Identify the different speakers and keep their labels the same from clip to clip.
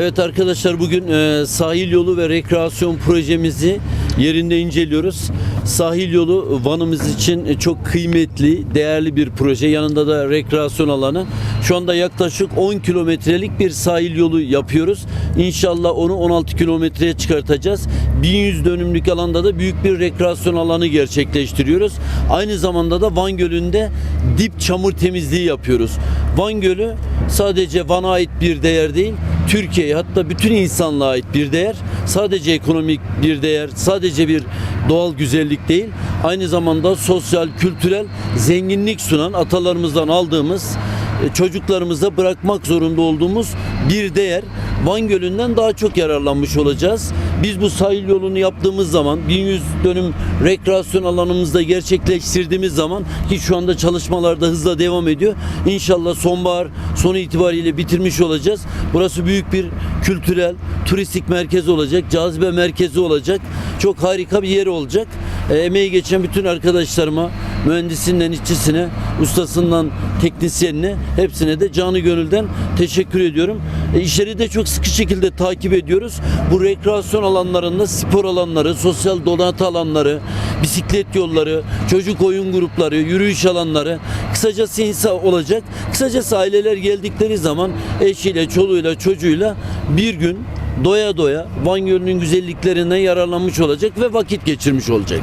Speaker 1: Evet arkadaşlar bugün e, sahil yolu ve rekreasyon projemizi yerinde inceliyoruz. Sahil yolu Van'ımız için e, çok kıymetli, değerli bir proje. Yanında da rekreasyon alanı. Şu anda yaklaşık 10 kilometrelik bir sahil yolu yapıyoruz. İnşallah onu 16 kilometreye çıkartacağız. 1100 dönümlük alanda da büyük bir rekreasyon alanı gerçekleştiriyoruz. Aynı zamanda da Van Gölü'nde dip çamur temizliği yapıyoruz. Van Gölü sadece Van'a ait bir değer değil, Türkiye'ye hatta bütün insanlığa ait bir değer. Sadece ekonomik bir değer, sadece bir doğal güzellik değil, aynı zamanda sosyal, kültürel zenginlik sunan atalarımızdan aldığımız çocuklarımıza bırakmak zorunda olduğumuz bir değer. Van Gölü'nden daha çok yararlanmış olacağız. Biz bu sahil yolunu yaptığımız zaman 1100 dönüm rekreasyon alanımızda gerçekleştirdiğimiz zaman ki şu anda çalışmalarda hızla devam ediyor. İnşallah sonbahar sonu itibariyle bitirmiş olacağız. Burası büyük bir kültürel, turistik merkez olacak, cazibe merkezi olacak. Çok harika bir yer olacak. E, emeği geçen bütün arkadaşlarıma, mühendisinden işçisine, ustasından teknisyenine hepsine de canı gönülden teşekkür ediyorum. E, işleri de çok sıkı şekilde takip ediyoruz. Bu rekreasyon alanlarında spor alanları, sosyal donatı alanları, bisiklet yolları, çocuk oyun grupları, yürüyüş alanları kısacası insan olacak. Kısacası aileler geldikleri zaman eşiyle, çoluğuyla, çocuğuyla bir gün doya doya Van Gölü'nün güzelliklerinden yararlanmış olacak ve vakit geçirmiş olacak.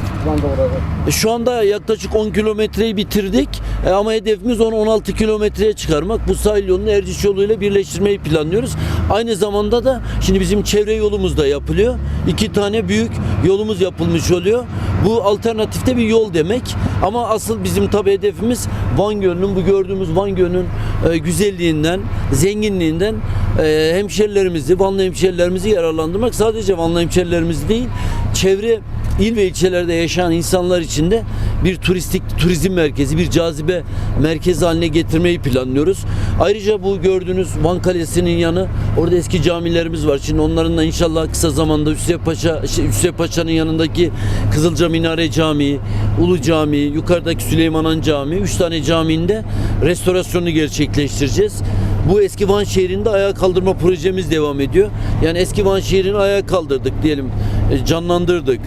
Speaker 1: E, Şu anda yaklaşık 10 kilometreyi bitirdik E, ama hedefimiz onu 16 kilometreye çıkarmak. Bu sahil yolunu Erciş yoluyla birleştirmeyi planlıyoruz. Aynı zamanda da şimdi bizim çevre yolumuz da yapılıyor. İki tane büyük yolumuz yapılmış oluyor. Bu alternatifte bir yol demek. Ama asıl bizim tabi hedefimiz Van Gölü'nün bu gördüğümüz Van Gölü'nün e, güzelliğinden, zenginliğinden e, hemşerilerimizi, Vanlı hemşerilerimizi yararlandırmak. Sadece Vanlı hemşerilerimizi değil, çevre il ve ilçelerde yaşayan insanlar için de bir turistik turizm merkezi, bir cazibe merkezi haline getirmeyi planlıyoruz. Ayrıca bu gördüğünüz Van Kalesi'nin yanı orada eski camilerimiz var. Şimdi onların da inşallah kısa zamanda Hüsrev Paşa, şey, Hüsrev Paşa'nın yanındaki Kızılca Minare Camii, Ulu Camii, yukarıdaki Süleyman Han Camii, üç tane caminin de restorasyonunu gerçekleştireceğiz. Bu eski Van şehrinde ayağa kaldırma projemiz devam ediyor. Yani eski Van şehrini ayağa kaldırdık diyelim, e, canlandırdık.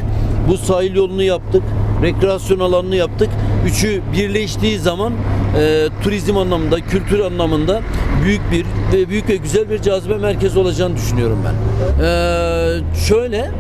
Speaker 1: Bu sahil yolunu yaptık, rekreasyon alanını yaptık. Üçü birleştiği zaman e, turizm anlamında, kültür anlamında büyük bir ve büyük ve güzel bir cazibe merkezi olacağını düşünüyorum ben. E, şöyle, e,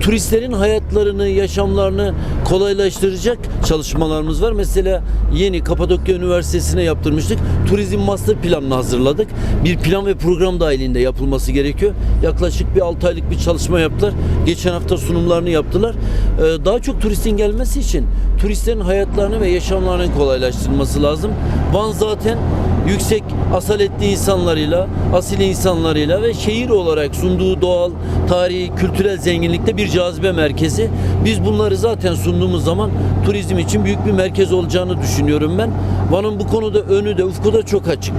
Speaker 1: turistlerin hayatlarını, yaşamlarını kolaylaştıracak çalışmalarımız var. Mesela yeni Kapadokya Üniversitesi'ne yaptırmıştık. Turizm master planını hazırladık. Bir plan ve program dahilinde yapılması gerekiyor. Yaklaşık bir 6 aylık bir çalışma yaptılar. Geçen hafta sunumlarını yaptılar. Ee, Daha çok turistin gelmesi için turistlerin hayatlarını ve yaşamlarını kolaylaştırılması lazım. Van zaten yüksek asaletli insanlarıyla, asil insanlarıyla ve şehir olarak sunduğu doğal, tarihi, kültürel zenginlikte bir cazibe merkezi. Biz bunları zaten sunduğumuz zaman turizm için büyük bir merkez olacağını düşünüyorum ben. Van'ın bu konuda önü de ufku da çok açık.